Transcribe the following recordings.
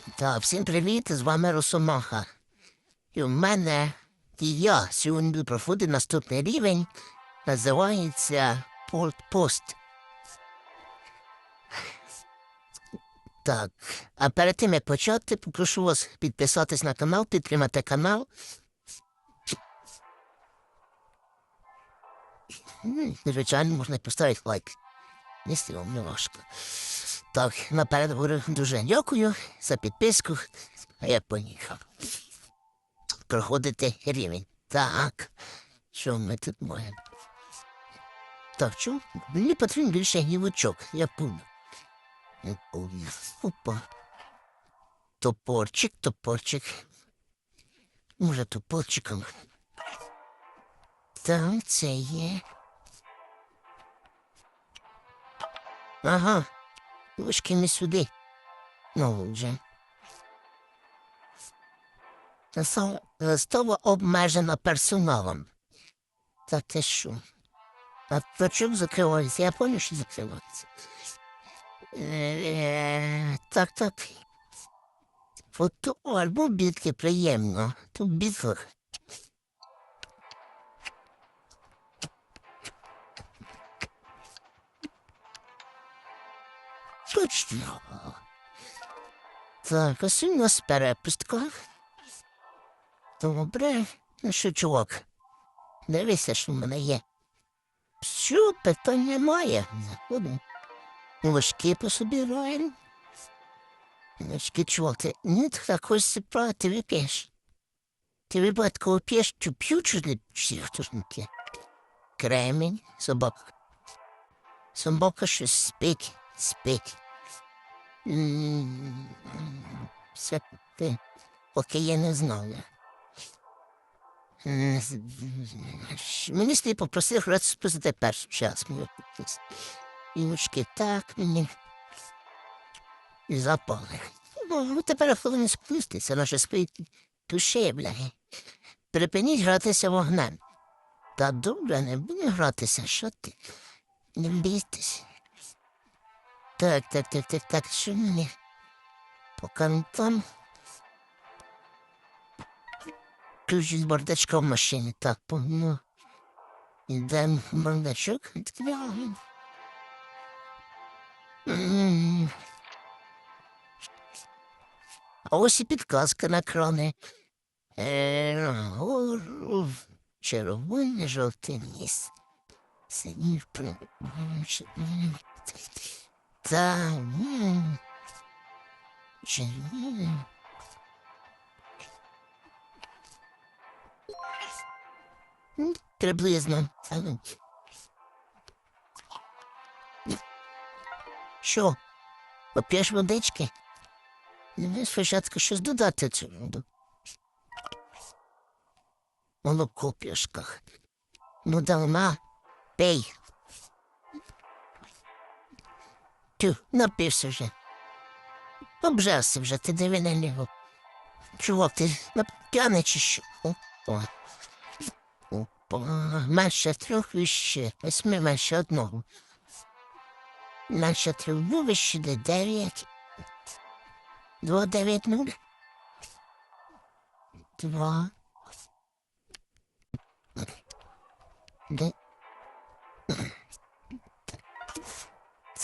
Так, всім привіт, з вами Росомаха. І в мене я сьогодні буду наступний рівень. Називається Портпост. Так, а перед тим як почати, попрошу вас підписатись на канал, підтримати канал. Звичайно, можна поставити лайк. Не вам важко. Так, наперед говорю дуже дякую за підписку, а я поїхав. Проходити рівень. Так. Що ми тут маємо? Так, що? Мені потрібен більше гілочок, я понял. Опа. Топорчик, топорчик. Може, топорчиком. Так, це є. Ага. Вишки не сюди. Ну вже. Стова обмежена персоналом. Та те що? А то чому закривається? Я пам'ятаю, що закривається. Е, Так, так. Фото альбом бідки приємно. Тут бідок. Точно. Так, ось у нас перепустка. Добре. Ну що, чувак? Дивися, що в мене є. Що, питань немає. Заходимо. Ложки пособираємо. Ложки, чувак, ти не так хочеш ти вип'єш. Ти випадково п'єш, чи п'ю, чи не п'ю, хто ж не п'є. Кремінь, собака. Собака щось спить, спить. Все ти, поки я не знаю. М, Мені слід попросив розпустити першу час. мені якось. Так мені. І запали. Ну, ну тепер хвилини спуститься, наше спить душе, бляги. Припиніть гратися вогнем. Та добре, не буду гратися, що ти? Не бійтесь. Так, так, так, так, так, що мені? Поки він там. Ключ з бардачка в машині. Так, ну. Ідемо в бардачок. А ось і підказка на крани. Е, Червоний жовтий ніс. Синів при... Та, червоний. Приблизно. Що? Поп'єш водички? Спочатку щось додати цьому. Молоко в пішках. Ну, давна. Пей. Тю, напився вже. Обжався вже, ти диви на нього. Чувак, ти п'яний чи що? Опа. Опа. Менше трьох вище. Восьми менше одного. Менше трьох вище де дев'ять. Два дев'ять нуль. Два. Де?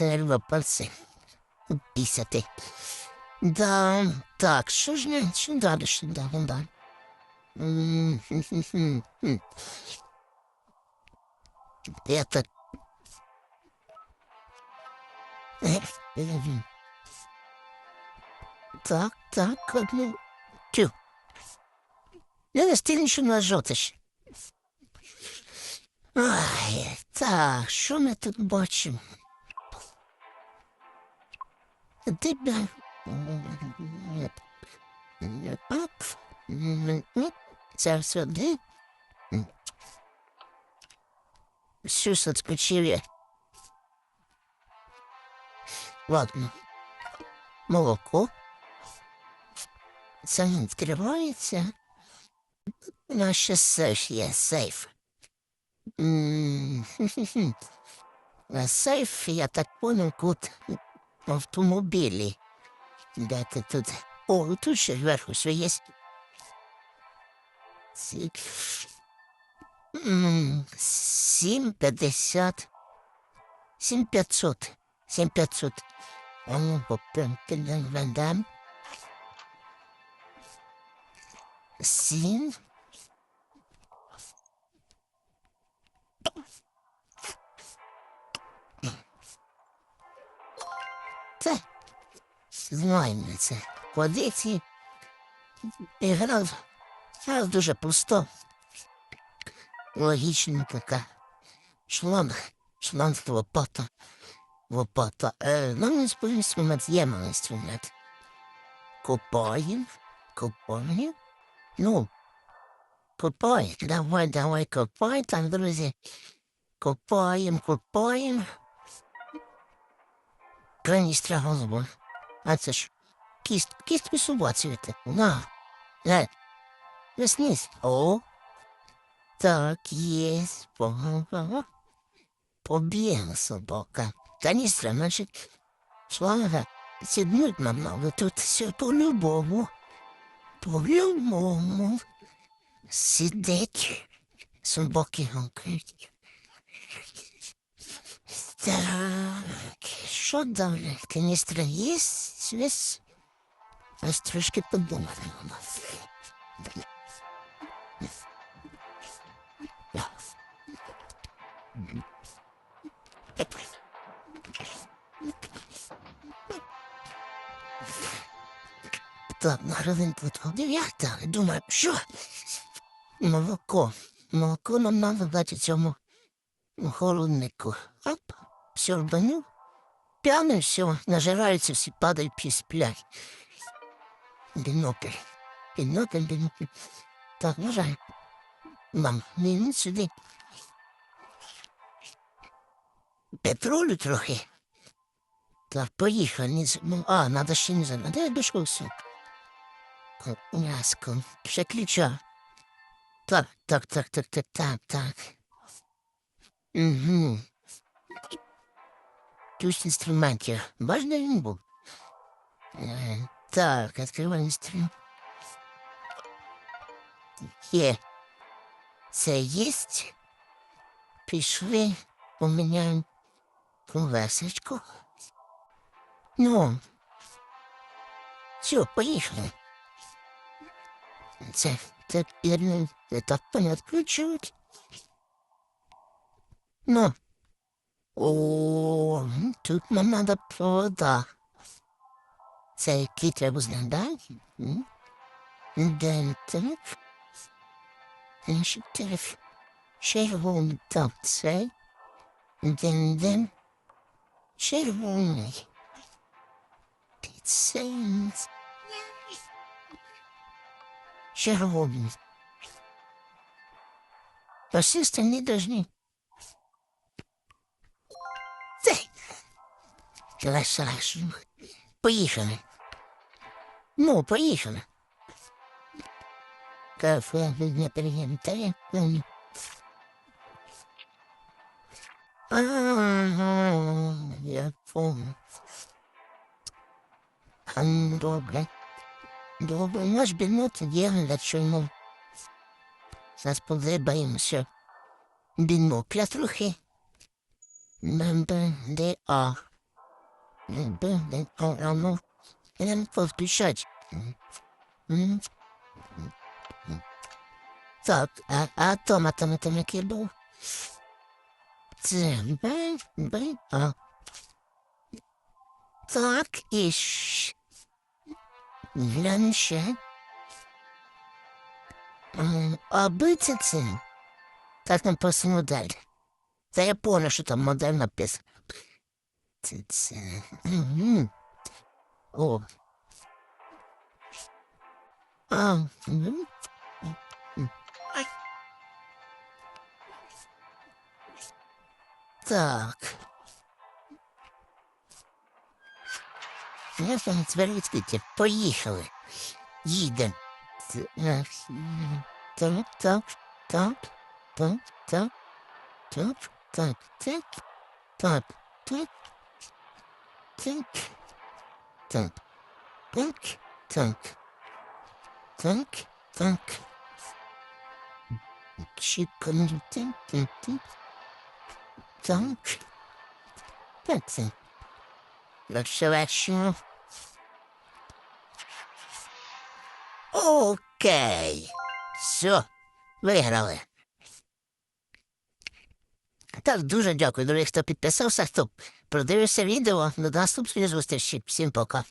Два пальці. Пісяти. Да, так, що ж не, що далі, що далі, далі. Это... Так, так, одну. Тю. Я ти нічого не жотиш. Ай, так, що ми тут бачимо? Тебе. Оп. Це сюди. Щось відскочив я. Ладно. Молоко. Це відкривається. Ще сейф є, сейф. Сейф, я так понял, тут в автомобілі. Де тут О, тут ще зверху все є. Сім п'ятдесят. Сім п'ятсот. Сім п'ятсот. Ну, Сім. Це знаємо це. Водиці і грав, грав дуже просто. Логічно така. Шланг, шланг лопата. Лопата. Е, нам не сподіваюся, інструмент є мій інструмент. Копаємо, копаємо. Ну, копай, давай, давай, копай там, друзі. Копаємо, копаємо. Каністра голова. А це ж кіст, кістку собаці. На, на, весніс. О, так, есть. Ага. Побігла собака. Каністра, значить, шлага. Сіднуть нам надо тут все по-любому. По-любому. Сидить. Собаки гукають. Так, що далі? Каністра є? Свіс? Ось трошки подумати у нас. Так, на хвилинку дев'ята. Думаю, що? Молоко. Молоко нам треба дати цьому холоднику. Оп, все рваню пьяные, все, нажираются, все падают, все сплят. Бинокль. Бинокль, бинокль. Так, ну можно? Мам, ну не сюди. Петролю трохи. Так, поїхав. Ну, а, треба ще не знати. Де дошку все? М'яско. Ще ключа. Так, так, так, так, так, так, так. Угу. Ключ інструментів. Де він був? Е, Так, відкривай інструмент. Є. Це єсть. Пішли, поміняємо колесечко. Ну. Все, поїхали. Це, вірно, це так не відключують. Ну. O tut my mother ploda. Zei Kiet, was naar daar. En dan terug. En ze terug. Ze gewoon dat, zei. En dan, dan. Ze gewoon. Dit zijn ze. Ze. Dat niet, dus niet. Ласаш. Поїхали. Ну, поїхали. Кафе не прийнятає. Я помню. Добре. Добре, наш бінот є на чому. Зараз подивимося. Бінок, трохи. Де ах. Включать. Так, а атом, атом, атом який був? Це Б, Б, А. Так, і Глянь ще. Обити це. Так написано модель. Та я понял, що там модель написана. Це це. Мгм. О. А, мгм. М. Ай. Так. Я там відкриті. Поїхали. Їдемо. Так, так, так, так, так, так, так, так, так, так, Tic, tac. Tic, tac. Tic, tac. J'ai commenté, tic, tic. Tac. Tac, ça. L'observation. Ok. Все. Виграли. Так, дуже дякую, дорогі, хто підписався, хто продивився відео. До наступної зустрічі. Всім пока.